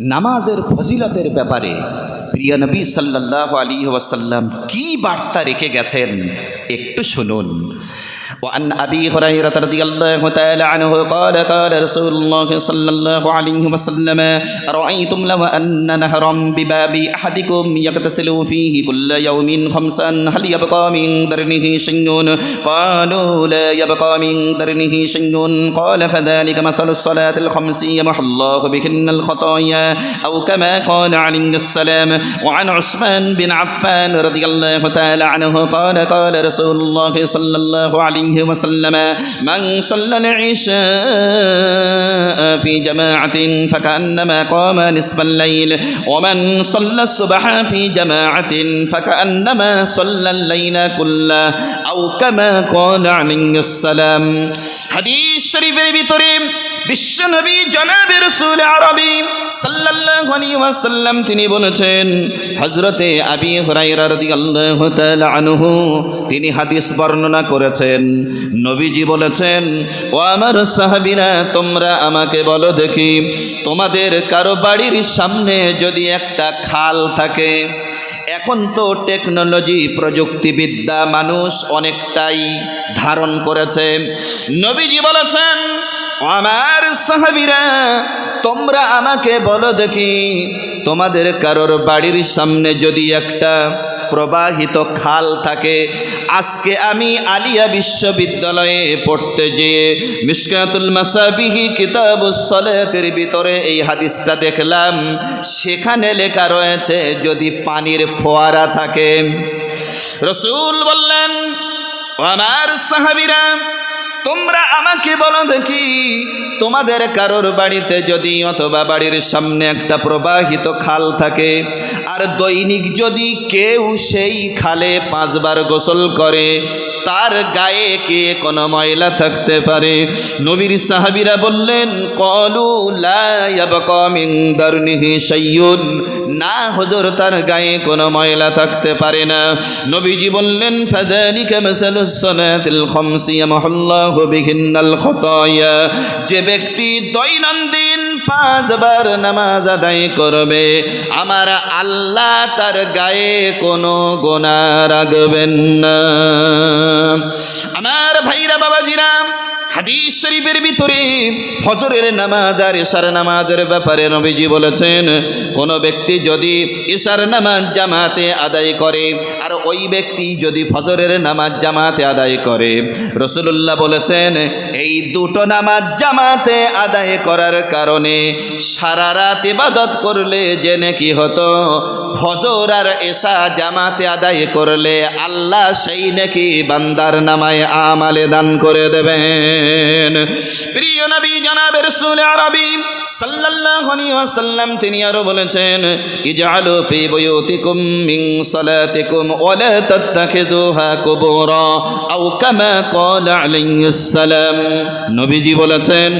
নামাজের ফজিলতের ব্যাপারে প্রিয় নবী সাল্লাহ আলী ওয়াসাল্লাম কী বার্তা রেখে গেছেন একটু শুনুন। وعن أبي هريرة رضي الله تعالى عنه قال قال رسول الله صلى الله عليه وسلم أرأيتم لو أن نهرا بباب أحدكم يغتسل فيه كل يوم خمسا هل يبقى من درنه شيء؟ قالوا لا يبقى من درنه شيء. قال فذلك مثل الصلاة الخمس يمحو الله بهن الخطايا. أو كما قال عليه السلام وعن عثمان بن عفان رضي الله تعالى عنه قال قال رسول الله صلى الله عليه عليه وسلم من صلى العشاء في جماعة فكأنما قام نصف الليل ومن صلى الصبح في جماعة فكأنما صلى الليل كله أو كما قال عليه السلام حديث شريف بطريم বিশ্বনবী জনাবে রসুল আরবি সাল্লাল্লাহু আলাইহি ওয়াসাল্লাম তিনি বলেছেন, হযরতে আবি হুরায়রা রাদিয়াল্লাহু তাআলা আনহু তিনি হাদিস বর্ণনা করেছেন। নবীজি বলেছেন, ও আমার সাহাবীরা, তোমরা আমাকে বলো দেখি, তোমাদের কারও বাড়ির সামনে যদি একটা খাল থাকে, এখন তো টেকনোলজি প্রযুক্তিবিদ্যা মানুষ অনেকটাই ধারণ করেছে। নবীজি বলেছেন আমার সাহাবিরা, তোমরা আমাকে বলো দেখি, তোমাদের কারোর বাড়ির সামনে যদি একটা প্রবাহিত খাল থাকে, আজকে আমি আলিয়া বিশ্ববিদ্যালয়ে পড়তে যেয়ে মিসকাতুল মাসাবিহি কিতাবুস সলাতের ভিতরে এই হাদিসটা দেখলাম। সেখানে লেখা রয়েছে, যদি পানির ফোয়ারা থাকে। রসুল বললেন আমার সাহাবিরা আমাকে বলো দেখি, তোমাদের কারোর বাড়িতে যদি অথবা বাড়ির সামনে একটা প্রবাহিত খাল থাকে, আর দৈনিক যদি কেউ সেই খালে পাঁচবার গোসল করে তার গায়ে কে কোনো ময়লা থাকতে পারে? নবীর সাহাবিরা বললেন, কলু দারুনিহি সৈয়ুন না, হজর, তার গায়ে কোনো ময়লা থাকতে পারে না। নবীজি বললেন যে ব্যক্তি দৈনন্দিন পাঁচবার নামাজ আদায় করবে। আমার আল্লাহ তার গায়ে কোনো গোনা রাখবেন না। আমার ভাইরা বাবাজিরা হাদিস শরীফের ভিতরে ফজরের নামাজ আর ইশার নামাজের ব্যাপারে নবীজি বলেছেন, কোন ব্যক্তি যদি ইশার নামাজ জামাতে আদায় করে, আর ওই ব্যক্তি যদি ফজরের নামাজ জামাতে আদায় করে রসুল্লাহ বলেছেন, এই দুটো নামাজ জামাতে আদায় করার কারণে সারা রাত ইবাদত করলে যে নাকি হতো, ফজর আর এশা জামাতে আদায় করলে আল্লাহ সেই নাকি বান্দার নামায় আমালে দান করে দেবেন। প্রিয় নবী জনাব রসুল আরবি সাল্লাল্লাহু আলাইহি ওয়াসাল্লাম, তিনি আরও বলেছেন, ইজআলু ফি বুয়ুতিকুম মিন সালাতিকুম ওয়া লা তাত্তাখিযুহা কুবুরা আও কামা ক্বালা আলাইহিস সালাম। নবীজি বলেছেন